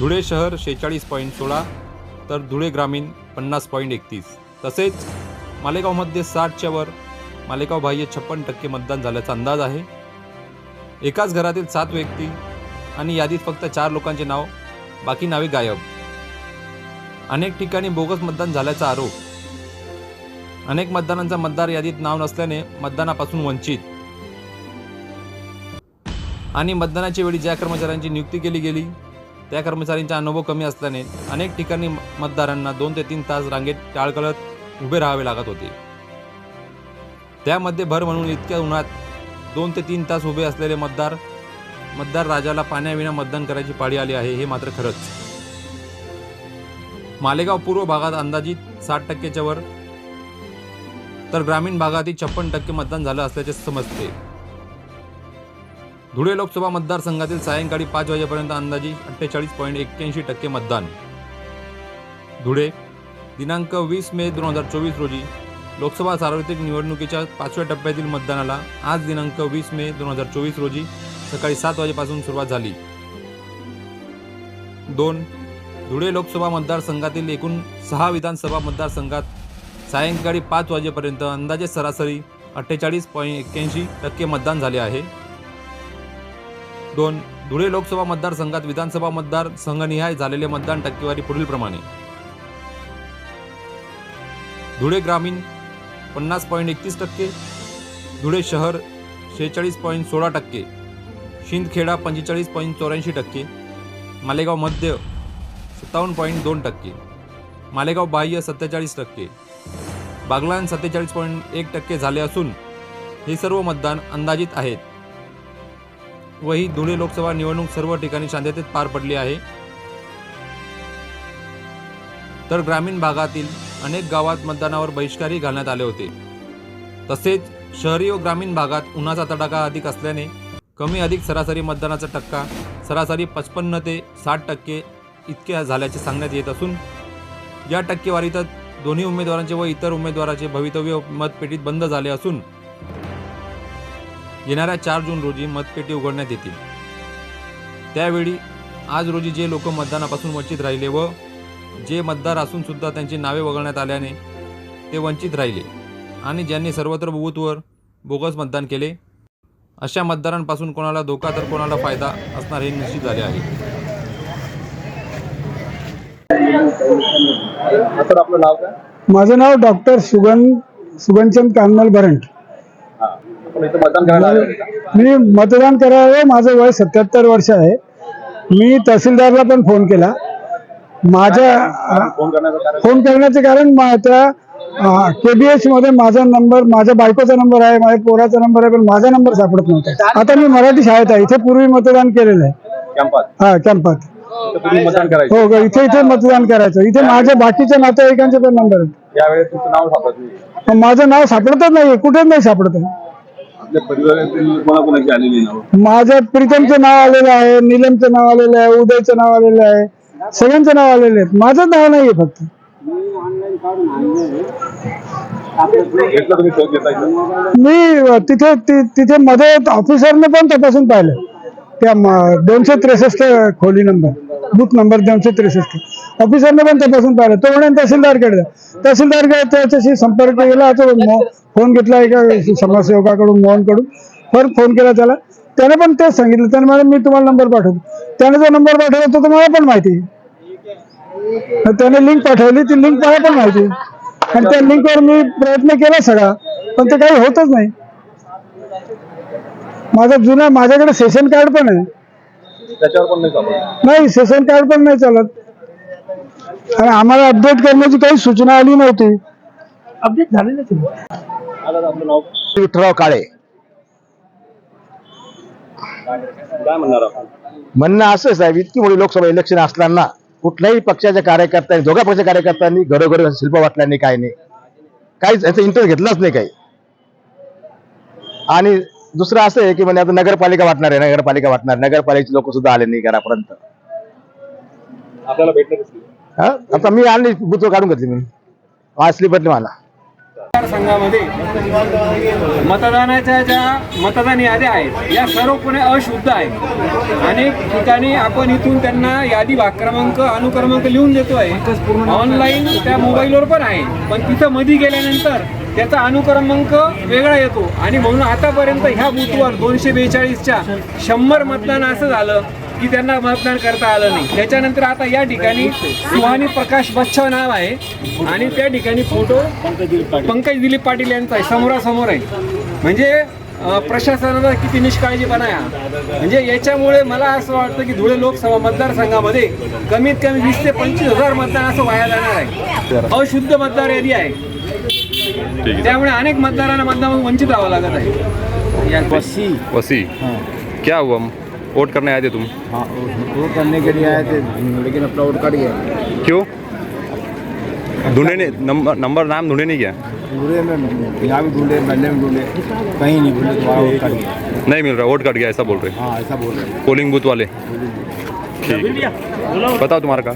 धुळे शहर शेहेचाळीस पॉईंट सोळा तर धुळे ग्रामीण पन्नास पॉईंट एकतीस. तसेच मालेगावमध्ये साठच्या वर मालेगाव बाह्य छप्पन टक्के मतदान झाल्याचा अंदाज आहे. एकाच घरातील सात व्यक्ती आणि यादीत फक्त चार लोकांचे नाव बाकी नावे गायब. अनेक ठिकाणी बोगस मतदान झाल्याचा आरोप. अनेक मतदारांचा मतदार यादीत नाव नसल्याने मतदानापासून वंचित. आणि मतदानाच्या वेळी ज्या कर्मचाऱ्यांची नियुक्ती केली गेली त्या कर्मचाऱ्यांचा अनुभव कमी असल्याने अनेक ठिकाणी मतदारांना दोन ते तीन तास रांगेत टाळकळत उभे राहावे लागत होते. त्यामध्ये भर म्हणून इतक्या उन्हात दोन ते तीन तास उभे असलेले मतदार मतदार राजाला पाण्याविना मतदान करायची पाळी आली आहे हे मात्र खरंच. मालेगाव पूर्व भागात अंदाजित साठ टक्क्याच्या वर तर ग्रामीण भागातही छप्पन टक्के मतदान झालं असल्याचे समजते. धुळे लोकसभा मतदारसंघातील सायंकाळी पाच वाजेपर्यंत अंदाजे अठ्ठेचाळीस पॉईंट एक्क्याऐंशी टक्के मतदान. धुळे दिनांक वीस मे दोन हजार चोवीस रोजी लोकसभा सार्वत्रिक निवडणुकीच्या पाचव्या टप्प्यातील मतदानाला आज दिनांक वीस मे दोन हजार चोवीस रोजी सकाळी सात वाजेपासून सुरुवात झाली. दोन धुळे लोकसभा मतदारसंघातील एकूण सहा विधानसभा मतदारसंघात सायंकाळी पाच वाजेपर्यंत अंदाजे सरासरी अठ्ठेचाळीस पॉईंट एक्क्याऐंशी टक्के मतदान झाले आहे. दोन धुळे लोकसभा मतदारसंघात विधानसभा मतदारसंघनिहाय झालेले मतदान टक्केवारी पुढीलप्रमाणे धुळे ग्रामीण पन्नास पॉईंट एकतीस टक्के धुळे शहर शेहेचाळीस पॉईंट सोळा टक्के शिंदखेडा पंचेचाळीस पॉईंट चौऱ्याऐंशी टक्के मालेगाव मध्य सत्तावन्न पॉईंट दोन टक्के मालेगाव बाह्य सत्तेचाळीस टक्के बागलान सत्तेचाळीस पॉईंट एक टक्के झाले असून हे सर्व मतदान अंदाजित आहेत. व ही धुळे लोकसभा निवडणूक सर्व ठिकाणी शांततेत पार पडली आहे. तर ग्रामीण भागातील अनेक गावात मतदानावर बहिष्कारही घालण्यात आले होते. तसेच शहरी व ग्रामीण भागात उन्हाचा तडाखा अधिक असल्याने कमी अधिक सरासरी मतदानाचा टक्का सरासरी पचपन्न ते साठ टक्के इतके झाल्याचे सांगण्यात येत असून या टक्केवारीतच दोन्ही उमेदवारांचे व इतर उमेदवाराचे भवितव्य मतपेटीत बंद झाले असून येणाऱ्या चार जून रोजी मतपेटी उघडण्यात येतील. त्यावेळी आज रोजी जे लोक मतदानापासून वंचित राहिले व जे मतदार असून सुद्धा त्यांची नावे वगळण्यात आल्याने ते वंचित राहिले आणि ज्यांनी सर्वत्र बूथवर बोगस मतदान केले अशा मतदारांपासून कोणाला धोका तर कोणाला फायदा असणार हे निश्चित झाले आहे. सर आपलं नाव काय? माझं नाव डॉक्टर सुगन सुगनचंद कानमल भरंट आपण इथं मतदान करायला आले होते का? मी मतदान करावं माझं वय सत्याहत्तर वर्ष आहे. मी तहसीलदारला पण फोन केला. माझ्या फोन करण्याचं कारण? फोन करण्याचं कारण मा- त्या केबीएच मध्ये माझा नंबर माझ्या बायकोचा नंबर आहे माझ्या पोराचा नंबर आहे पण माझा नंबर सापडत नव्हता. आता मी मराठी शाळेत आहे. इथे पूर्वी मतदान केलेलं आहे. कॅम्पात? हा कॅम्पात. मतदान करायचं. हो इथे इथे मतदान करायचं. इथे माझ्या बाकीच्या नातेवाईकांचे पण नंबर आहेत. यावेळेस तुमचं नाव सापडत नाही. पण माझं नाव सापडतच नाही कुठेच नाही सापडत. आहे आपल्या परिवारातील कोणाकोणाची आलेली नाव? माझ्या प्रीतमचं नाव आलेलं आहे निलमचं नाव आलेलं आहे उदयचं नाव आलेलं आहे सगळ्यांचं नाव आलेलं आहे. माझं नाव नाहीये फक्त. घेतलं तुम्ही शोध घेता इथं? मी तिथे ति- तिथे मध्ये ऑफिसरने पण तपासून पाहिलं. त्या दोनशे त्रेसष्ट खोली नंबर बूथ नंबर दोनशे त्रेसष्ट. ऑफिसरने पण तपासून पाहिलं. तो म्हणे तहसीलदारकडे तहसीलदारकडे तहसीलदार त्याच्याशी संपर्क केला. तो फोन घेतला एका समाजसेवकाकडून मोहनकडून. परत फोन केला त्याला. त्याने पण तेच सांगितलं. त्याने म्हणे मी तुम्हाला नंबर पाठवतो. त्याने जो नंबर पाठवला तो तुम्हाला पण माहिती आहे. त्याने लिंक पाठवली. ती लिंक मला पण माहिती आहे. आणि त्या लिंकवर मी प्रयत्न केला सगळा. पण ते काही होतच नाही. माझा जुना माझ्याकडे सेशन कार्ड पण आहे. त्याच्यावर पण नाही नाही सेशन कार्ड पण नाही चालत. आणि आम्हाला अपडेट करण्याची काही सूचना आली नव्हती. अपडेट झालेलं आता आपलं नाव. विठ्ठलराव काळे. काय म्हणणार आपण? म्हणणं असं साहेब इतकी मोठी लोकसभा इलेक्शन असताना कुठल्याही पक्षाच्या कार्यकर्त्यांनी दोघा पक्षाच्या कार्यकर्त्यांनी घरोघरी शिल्प वाटला नाही काय नाही. काहीच याचा इंटरेस्ट घेतलाच नाही काही. आणि दुसरं असं आहे की म्हणजे आता नगरपालिका वाटणार आहे नगरपालिका वाटणार नगरपालिकेचे लोक सुद्धा आले नाही घरापर्यंत. आपल्याला भेटलं कसली? हा? आता मी आणली बुथ काढून घेतली मी. स्लीप भेटली मला. मतदारसंघामध्ये मतदानाच्या ज्या मतदान याद्या आहेत या सर्वपणे अशुद्ध आहेत. अनेक ठिकाणी आपण इथून त्यांना यादी भाग क्रमांक अनुक्रमांक लिहून देतोय. ऑनलाईन त्या मोबाईलवर पण आहे. पण तिथं मध्ये गेल्यानंतर त्याचा अनुक्रमांक वेगळा येतो. आणि म्हणून आतापर्यंत ह्या बूथवर दोनशे बेचाळीसच्या शंभर मतदान असं झालं की त्यांना मतदान करता आलं नाही. त्याच्यानंतर आता या ठिकाणी सुहानी प्रकाश बच्छाव नाव आहे. आणि त्या ठिकाणी फोटो पंकज दिलीप पाटील यांचा आहे. समोरासमोर आहे. म्हणजे अं, प्रशासनाचा किती निष्काळजीपणा आहे. म्हणजे याच्यामुळे मला असं वाटतं की धुळे लोकसभा मतदारसंघामध्ये कमीत कमी वीस ते पंचवीस हजार मतदान असं वाया जाणार आहे. अशुद्ध मतदार यादी आहे. ठीक त्यामुळे अनेक मतदारांना मतदान वंचित राहावं लागत आहे. या- वसी. क्या हुआ? वोट करने आए थे तुम? हाँ वो करने के लिए आए थे लेकिन अपना वोट कट गया। क्यों? ढूंढे नहीं नंबर नंबर नाम ढूंढे नहीं क्या? ढूंढे में यहाँ भी ढूंढे मंडे में ढूंढे कहीं नहीं ढूंढे वोट कट गया। नहीं मिल रहा वोट कट गया ऐसा बोल रहे हाँ। ऐसा बोल रहे पोलिंग बूथ वाले। ठीक है। बताओ तुम्हारा का